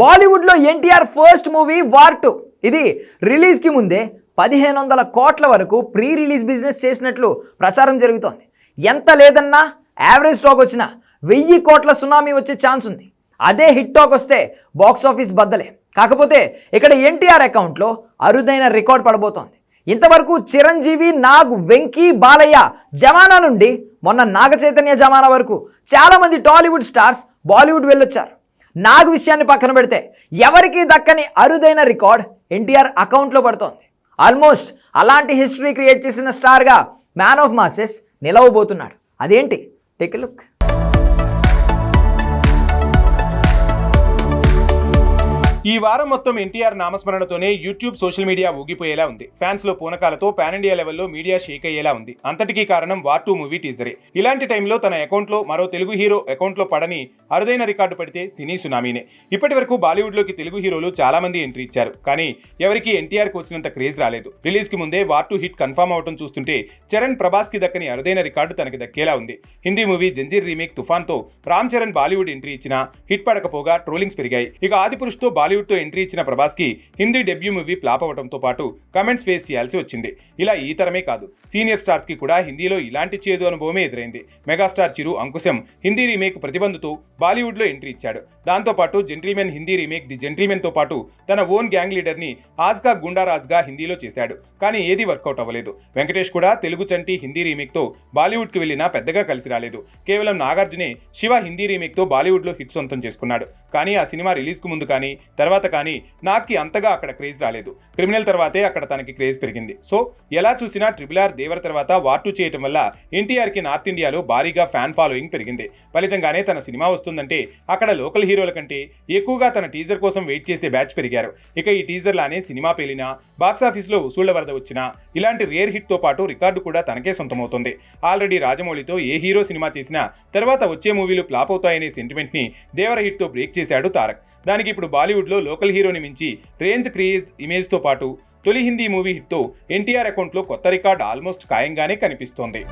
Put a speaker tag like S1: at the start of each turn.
S1: బాలీవుడ్లో NTR first movie War two. ఇది రిలీజ్కి ముందే పదిహేను వందల కోట్ల వరకు ప్రీ రిలీజ్ బిజినెస్ చేసినట్లు ప్రచారం జరుగుతోంది. ఎంత లేదన్నా యావరేజ్ స్టాక్ వచ్చినా వెయ్యి కోట్ల సునామీ వచ్చే ఛాన్స్ ఉంది. అదే హిట్ టాక్ వస్తే బాక్స్ ఆఫీస్ బద్దలే. కాకపోతే ఇక్కడ ఎన్టీఆర్ అకౌంట్లో అరుదైన రికార్డ్ పడబోతోంది. ఇంతవరకు చిరంజీవి నాగ్ వెంకీ బాలయ్య జమానా నుండి మొన్న నాగ చైతన్య జమానా వరకు చాలామంది టాలీవుడ్ స్టార్స్ బాలీవుడ్ వెళ్ళొచ్చారు. నాగ్ విషయాన్ని పక్కన పెడితే ఎవరికి దక్కని అరుదైన రికార్డ్ ఎన్టీఆర్ అకౌంట్లో పడుతోంది. ఆల్మోస్ట్ అలాంటి హిస్టరీ క్రియేట్ చేసిన స్టార్గా మ్యాన్ ఆఫ్ మాసెస్ నిలవబోతున్నాడు. అదేంటి? Take look.
S2: ఈ వారం మొత్తం ఎన్టీఆర్ నామస్మరణతోనే యూట్యూబ్ సోషల్ మీడియా ఊగిపోయేలా ఉంది. ఫ్యాన్స్లో పూనకాలతో పాన్ ఇండియా లెవెల్లో మీడియా షేక్ అయ్యేలా ఉంది. అంతటికీ కారణం వార్ టూ మూవీ టీజరే. ఇలాంటి టైంలో తన అకౌంట్లో మరో తెలుగు హీరో అకౌంట్లో పడని అరుదైన రికార్డు పడితే సినీ సునామీనే. ఇప్పటి వరకు బాలీవుడ్లోకి తెలుగు హీరోలు చాలా మంది ఎంట్రీ ఇచ్చారు. కానీ ఎవరికి ఎన్టీఆర్కు వచ్చినంత క్రేజ్ రాలేదు. రిలీజ్కి ముందే వార్ టూ హిట్ కన్ఫర్మ్ అవడం చూస్తుంటే చరణ్ ప్రభాస్కి దక్కని అరుదైన రికార్డు తనకి దక్కేలా ఉంది. హిందీ మూవీ జంజీర్ రీమేక్ తుఫాన్తో రామ్ చరణ్ బాలీవుడ్ ఎంట్రీ ఇచ్చినా హిట్ పడకపోగా ట్రోలింగ్స్ పెరిగాయి. ఇక ఆదిపురుష్తో బాలీవుడ్ తో ఎంట్రీ ఇచ్చిన ప్రభాస్కి హిందీ డెబ్యూ మూవీ ఫ్లాప్ అవడంతో పాటు కమెంట్స్ ఫేస్ చేయాల్సి వచ్చింది. ఇలా ఈ తరమే కాదు సీనియర్ స్టార్స్కి కూడా హిందీలో ఇలాంటి చేదు అనుభవమే ఎదురైంది. మెగాస్టార్ చిరు అంకుశం హిందీ రీమేక్ ప్రతిబంధుతో బాలీవుడ్లో ఎంట్రీ ఇచ్చాడు. దాంతో పాటు జెంటిల్మెన్ హిందీ రీమేక్ ది జెంటిల్మెన్తో పాటు తన ఓన్ గ్యాంగ్ లీడర్ని ఆజ్గా గుండారాజ్గా హిందీలో చేశాడు. కానీ ఏది వర్కౌట్ అవ్వలేదు. వెంకటేష్ కూడా తెలుగు చంటి హిందీ రీమేక్తో బాలీవుడ్కి వెళ్ళినా పెద్దగా కలిసి రాలేదు. కేవలం నాగార్జునే శివ హిందీ రీమేక్తో బాలీవుడ్లో హిట్ సొంతం చేసుకున్నాడు. కానీ ఆ సినిమా రిలీజ్కు ముందు కానీ తర్వాత కానీ నాక్కి అంతగా అక్కడ క్రేజ్ రాలేదు. క్రిమినల్ తర్వాతే అక్కడ తనకి క్రేజ్ పెరిగింది. సో ఎలా చూసినా ట్రిపుల్ ఆర్ దేవర తర్వాత వార్ టూ చేయటం వల్ల ఎన్టీఆర్కి నార్త్ ఇండియాలో భారీగా ఫ్యాన్ ఫాలోయింగ్ పెరిగింది. ఫలితంగానే తన సినిమా వస్తుందంటే అక్కడ లోకల్ హీరోల కంటే ఎక్కువగా తన టీజర్ కోసం వెయిట్ చేసే బ్యాచ్ పెరిగారు. ఇక ఈ టీజర్ లానే సినిమా పేలినా బాక్సాఫీస్లో వసూళ్ళ వరద వచ్చినా ఇలాంటి రేర్ హిట్తో పాటు రికార్డు కూడా తనకే సొంతమవుతుంది. ఆల్రెడీ రాజమౌళితో ఏ హీరో సినిమా చేసినా తర్వాత వచ్చే మూవీలు ఫ్లాప్ అవుతాయనే సెంటిమెంట్ని దేవర హిట్తో బ్రేక్ చేశాడు తారక్. దానికి ఇప్పుడు బాలీవుడ్లో లోకల్ హీరోని మించి రేంజ్ క్రేజ్ ఇమేజ్తో పాటు తొలి హిందీ మూవీ హిట్తో ఎన్టీఆర్ అకౌంట్లో కొత్త రికార్డ్ ఆల్మోస్ట్ ఖాయంగానే కనిపిస్తోంది.